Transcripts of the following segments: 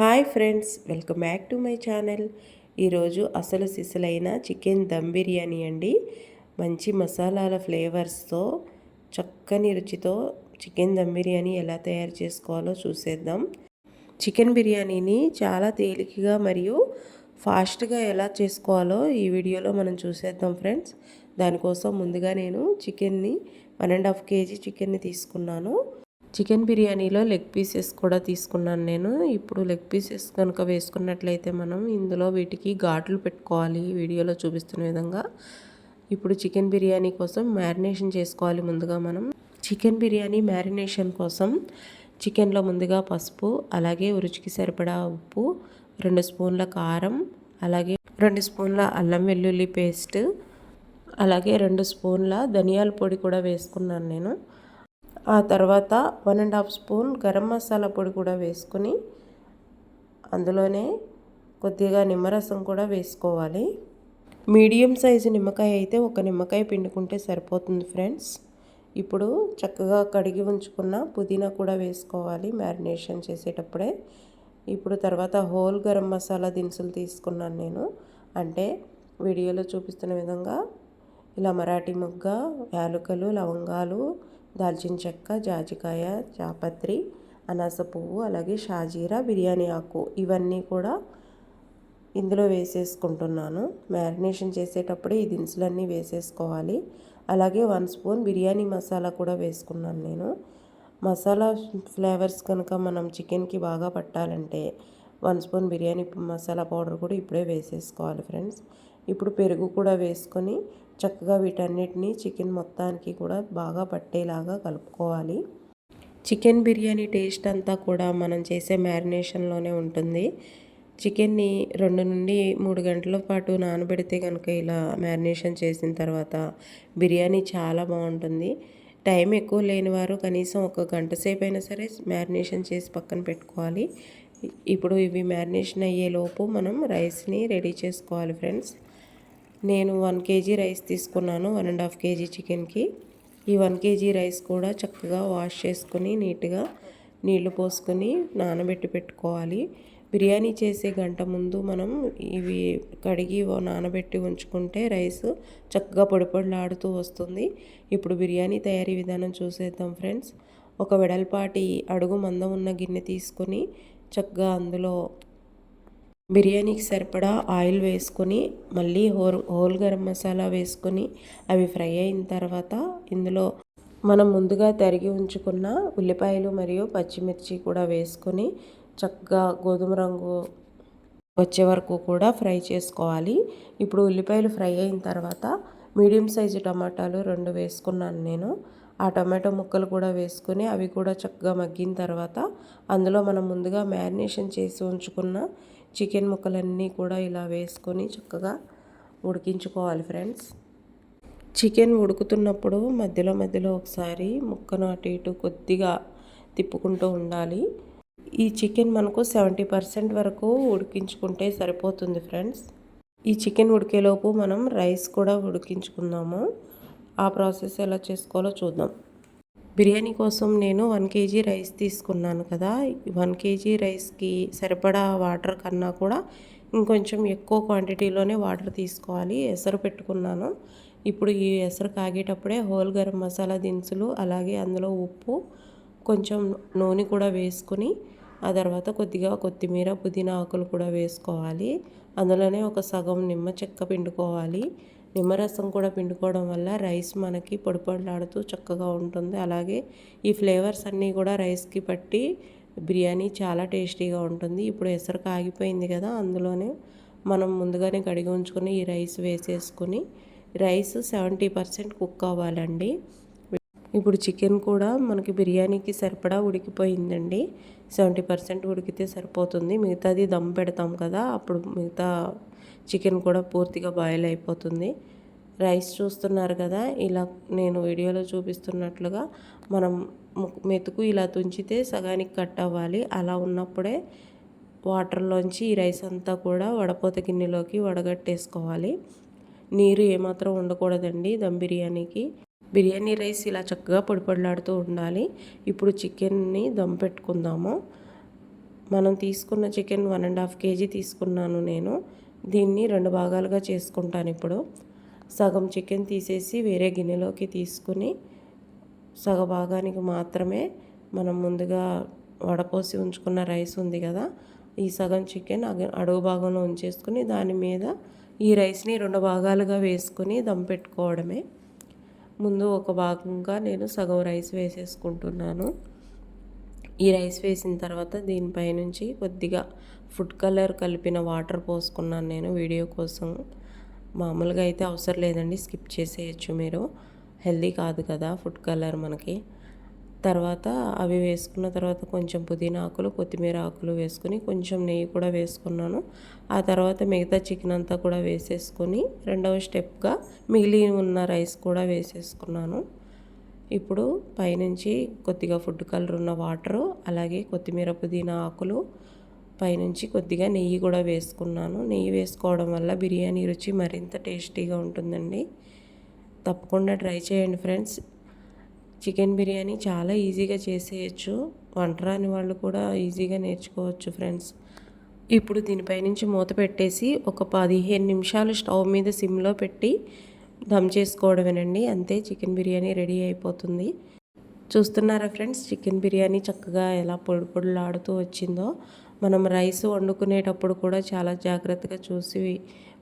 Hi friends welcome back to my channel. ఈరోజు అసలు సిసలైన చికెన్ దమ్ బిర్యానీ అండి. మంచి మసాలాల ఫ్లేవర్స్తో చక్కని రుచితో చికెన్ దమ్ బిర్యానీ ఎలా తయారు చేసుకోవాలో చూసేద్దాం. చికెన్ బిర్యానీని చాలా తేలికగా మరియు ఫాస్ట్గా ఎలా చేసుకోవాలో ఈ వీడియోలో మనం చూసేద్దాం ఫ్రెండ్స్. దానికోసం ముందుగా నేను చికెన్ని వన్ అండ్ హాఫ్ కేజీ చికెన్ని తీసుకున్నాను. చికెన్ బిర్యానీలో లెగ్ పీసెస్ కూడా తీసుకున్నాను నేను. ఇప్పుడు లెగ్ పీసెస్ కనుక వేసుకున్నట్లయితే మనం ఇందులో వీటికి ఘాట్లు పెట్టుకోవాలి. వీడియోలో చూపిస్తున్న విధంగా ఇప్పుడు చికెన్ బిర్యానీ కోసం మ్యారినేషన్ చేసుకోవాలి ముందుగా మనం. చికెన్ బిర్యానీ మ్యారినేషన్ కోసం చికెన్లో ముందుగా పసుపు అలాగే రుచికి సరిపడా ఉప్పు రెండు స్పూన్ల కారం అలాగే రెండు స్పూన్ల అల్లం వెల్లుల్లి పేస్ట్ అలాగే రెండు స్పూన్ల ధనియాల పొడి కూడా వేసుకున్నాను నేను. ఆ తర్వాత one and half spoon garam masala పొడి కూడా వేసుకుని అందులోనే కొద్దిగా నిమ్మరసం కూడా వేసుకోవాలి. మీడియం సైజు నిమ్మకాయ అయితే ఒక నిమ్మకాయ పిండుకుంటే సరిపోతుంది ఫ్రెండ్స్. ఇప్పుడు చక్కగా కడిగి ఉంచుకున్న పుదీనా కూడా వేసుకోవాలి మ్యారినేషన్ చేసేటప్పుడే. ఇప్పుడు తర్వాత హోల్ గరం మసాలా దినుసులు తీసుకున్నాను నేను. అంటే వీడియోలో చూపిస్తున్న విధంగా ఇలా మరాఠీ ముగ్గ యాలకులు లవంగాలు దాల్చిన చెక్క జాజికాయ చాపత్రి అనాస పువ్వు అలాగే షాజీరా బిర్యానీ ఆకు ఇవన్నీ కూడా ఇందులో వేసేసుకుంటున్నాను. మ్యారినేషన్ చేసేటప్పుడే ఈ దినుసులన్నీ వేసేసుకోవాలి. అలాగే వన్ స్పూన్ బిర్యానీ మసాలా కూడా వేసుకున్నాను నేను. మసాలా ఫ్లేవర్స్ కనుక మనం చికెన్కి బాగా పట్టాలంటే one spoon biryani masala powder కూడా ఇప్పుడే వేసేసుకోవాలి ఫ్రెండ్స్. ఇప్పుడు పెరుగు కూడా వేసుకొని చక్కగా వీటన్నిటిని చికెన్ మొత్తానికి కూడా బాగా పట్టేలాగా కలుపుకోవాలి. చికెన్ బిర్యానీ టేస్ట్ అంతా కూడా మనం చేసే మ్యారినేషన్లోనే ఉంటుంది. చికెన్ని రెండు నుండి మూడు గంటల పాటు నానబెడితే కనుక ఇలా మ్యారినేషన్ చేసిన తర్వాత బిర్యానీ చాలా బాగుంటుంది. టైం ఎక్కువ లేని వారు కనీసం ఒక గంట సేపు అయినా సరే మ్యారినేషన్ చేసి పక్కన పెట్టుకోవాలి. ఇప్పుడు ఇవి మ్యారినేషన్ అయ్యేలోపు మనం రైస్ని రెడీ చేసుకోవాలి ఫ్రెండ్స్. నేను వన్ కేజీ రైస్ తీసుకున్నాను వన్ అండ్ హాఫ్ కేజీ చికెన్కి. ఈ వన్ కేజీ రైస్ కూడా చక్కగా వాష్ చేసుకుని నీట్గా నీళ్ళు పోసుకొని నానబెట్టి పెట్టుకోవాలి. బిర్యానీ చేసే గంట ముందు మనం ఇవి కడిగి నానబెట్టి ఉంచుకుంటే రైస్ చక్కగా పొడిపొడిలాడుతూ వస్తుంది. ఇప్పుడు బిర్యానీ తయారీ విధానం చూసేద్దాం ఫ్రెండ్స్. ఒక వెడల్పాటి అడుగు మందం ఉన్న గిన్నె తీసుకొని చక్కగా అందులో బిర్యానీకి సరిపడా ఆయిల్ వేసుకొని మళ్ళీ హోల్ హోల్ గరం మసాలా వేసుకొని అవి ఫ్రై అయిన తర్వాత ఇందులో మనం ముందుగా తరిగి ఉంచుకున్న ఉల్లిపాయలు మరియు పచ్చిమిర్చి కూడా వేసుకొని చక్కగా గోధుమ రంగు వచ్చే వరకు కూడా ఫ్రై చేసుకోవాలి. ఇప్పుడు ఉల్లిపాయలు ఫ్రై అయిన తర్వాత మీడియం సైజు టమాటాలు రెండు వేసుకున్నాను నేను. ఆ టమాటో ముక్కలు కూడా వేసుకొని అవి కూడా చక్కగా మగ్గిన తర్వాత అందులో మనం ముందుగా మ్యారినేషన్ చేసి ఉంచుకున్న చికెన్ ముక్కలన్నీ కూడా ఇలా వేసుకొని చక్కగా ఉడికించుకోవాలి ఫ్రెండ్స్. చికెన్ ఉడుకుతున్నప్పుడు మధ్యలో మధ్యలో ఒకసారి ముక్కను అటు ఇటు కొద్దిగా తిప్పుకుంటూ ఉండాలి. ఈ చికెన్ మనకు సెవెంటీ పర్సెంట్ వరకు ఉడికించుకుంటే సరిపోతుంది ఫ్రెండ్స్. ఈ చికెన్ ఉడికేలోపు మనం రైస్ కూడా ఉడికించుకుందాము. ఆ ప్రాసెస్ ఎలా చేసుకోవాలో చూద్దాం. బిర్యానీ కోసం నేను వన్ కేజీ రైస్ తీసుకున్నాను కదా. వన్ కేజీ రైస్కి సరిపడా వాటర్ కన్నా కూడా ఇంకొంచెం ఎక్కువ క్వాంటిటీలోనే వాటర్ తీసుకోవాలి. ఎసరు పెట్టుకున్నాను. ఇప్పుడు ఈ ఎసరు కాగేటప్పుడే హోల్ గరం మసాలా దినుసులు అలాగే అందులో ఉప్పు కొంచెం నూనె కూడా వేసుకుని ఆ తర్వాత కొద్దిగా కొత్తిమీర పుదీనా ఆకులు కూడా వేసుకోవాలి. అందులోనే ఒక సగం నిమ్మ చెక్క పిండుకోవాలి. నిమ్మరసం కూడా పిండుకోవడం వల్ల రైస్ మనకి పొడిపొడిలాడుతూ చక్కగా ఉంటుంది. అలాగే ఈ ఫ్లేవర్స్ అన్నీ కూడా రైస్కి పట్టి బిర్యానీ చాలా టేస్టీగా ఉంటుంది. ఇప్పుడు ఎసరు కాగిపోయింది కదా అందులోనే మనం ముందుగానే కడిగి ఉంచుకొని ఈ రైస్ వేసేసుకొని రైస్ సెవెంటీ పర్సెంట్ కుక్ అవ్వాలండి. ఇప్పుడు చికెన్ కూడా మనకి బిర్యానీకి సరిపడా ఉడికిపోయిందండి. సెవెంటీ పర్సెంట్ ఉడికితే సరిపోతుంది. మిగతాది దమ్ పెడతాం కదా అప్పుడు మిగతా చికెన్ కూడా పూర్తిగా బాయిల్ అయిపోతుంది. రైస్ చూస్తున్నారు కదా ఇలా నేను వీడియోలో చూపిస్తున్నట్లుగా మనం మెతుకు ఇలా తుంచితే సగానికి కట్ అవ్వాలి. అలా ఉన్నప్పుడే వాటర్లోంచి ఈ రైస్ అంతా కూడా వడపోత గిన్నెలోకి వడగట్టేసుకోవాలి. నీరు ఏమాత్రం ఉండకూడదండి దమ్ బిర్యానీకి. బిర్యానీ రైస్ ఇలా చక్కగా పొడిపొడలాడుతూ ఉండాలి. ఇప్పుడు చికెన్ని దమ్ పెట్టుకుందాము. మనం తీసుకున్న chicken one and half KG తీసుకున్నాను నేను. దీన్ని రెండు భాగాలుగా చేసుకుంటాను ఇప్పుడు. సగం చికెన్ తీసేసి వేరే గిన్నెలోకి తీసుకుని సగ భాగానికి మాత్రమే మనం ముందుగా వడపోసి ఉంచుకున్న రైస్ ఉంది కదా ఈ సగం చికెన్ అడుగు భాగంలో ఉంచేసుకుని దాని మీద ఈ రైస్ని రెండు భాగాలుగా వేసుకుని దమ్ పెట్టుకోవడమే. ముందు ఒక భాగంగా నేను సగం రైస్ వేసేసుకుంటున్నాను. ఈ రైస్ వేసిన తర్వాత దీనిపై నుంచి కొద్దిగా ఫుడ్ కలర్ కలిపిన వాటర్ పోసుకున్నాను నేను వీడియో కోసం. మామూలుగా అయితే అవసరం లేదండి స్కిప్ చేసేయచ్చు మీరు. హెల్దీ కాదు కదా ఫుడ్ కలర్ మనకి. తర్వాత అవి వేసుకున్న తర్వాత కొంచెం పుదీనా ఆకులు కొత్తిమీర ఆకులు వేసుకొని కొంచెం నెయ్యి కూడా వేసుకున్నాను. ఆ తర్వాత మిగతా చికెన్ అంతా కూడా వేసేసుకొని రెండవ స్టెప్గా మిగిలి ఉన్న రైస్ కూడా వేసేసుకున్నాను. ఇప్పుడు పైనుంచి కొద్దిగా ఫుడ్ కలర్ ఉన్న వాటరు అలాగే కొత్తిమీర పుదీనా ఆకులు పైనుంచి కొద్దిగా నెయ్యి కూడా వేసుకున్నాను. నెయ్యి వేసుకోవడం వల్ల బిర్యానీ రుచి మరింత టేస్టీగా ఉంటుందండి. తప్పకుండా ట్రై చేయండి ఫ్రెండ్స్. చికెన్ బిర్యానీ చాలా ఈజీగా చేసేయచ్చు. వంట రాని వాళ్ళు కూడా ఈజీగా నేర్చుకోవచ్చు ఫ్రెండ్స్. ఇప్పుడు దీనిపై నుంచి మూత పెట్టేసి ఒక పదిహేను నిమిషాలు స్టవ్ మీద సిమ్లో పెట్టి దమ్ చేసుకోవడమేనండి. అంతే చికెన్ బిర్యానీ రెడీ అయిపోతుంది. చూస్తున్నారా ఫ్రెండ్స్? చికెన్ బిర్యానీ చక్కగా ఎలా పొడి పొడులాడుతూ వచ్చిందో. మనం రైస్ వండుకునేటప్పుడు కూడా చాలా జాగ్రత్తగా చూసి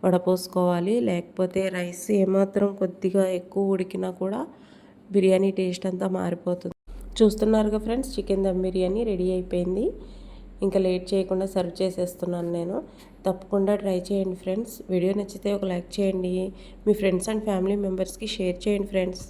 వడపోసుకోవాలి. లేకపోతే రైస్ ఏమాత్రం కొద్దిగా ఎక్కువ ఉడికినా కూడా బిర్యానీ టేస్ట్ అంతా మారిపోతుంది. చూస్తున్నారుగా friends chicken dum biryani ready అయిపోయింది. ఇంకా లేట్ చేయకుండా సర్వ్ చేసేస్తున్నాను నేను. తప్పకుండా ట్రై చేయండి ఫ్రెండ్స్. వీడియో నచ్చితే ఒక లైక్ చేయండి. మీ ఫ్రెండ్స్ అండ్ ఫ్యామిలీ మెంబర్స్కి షేర్ చేయండి ఫ్రెండ్స్.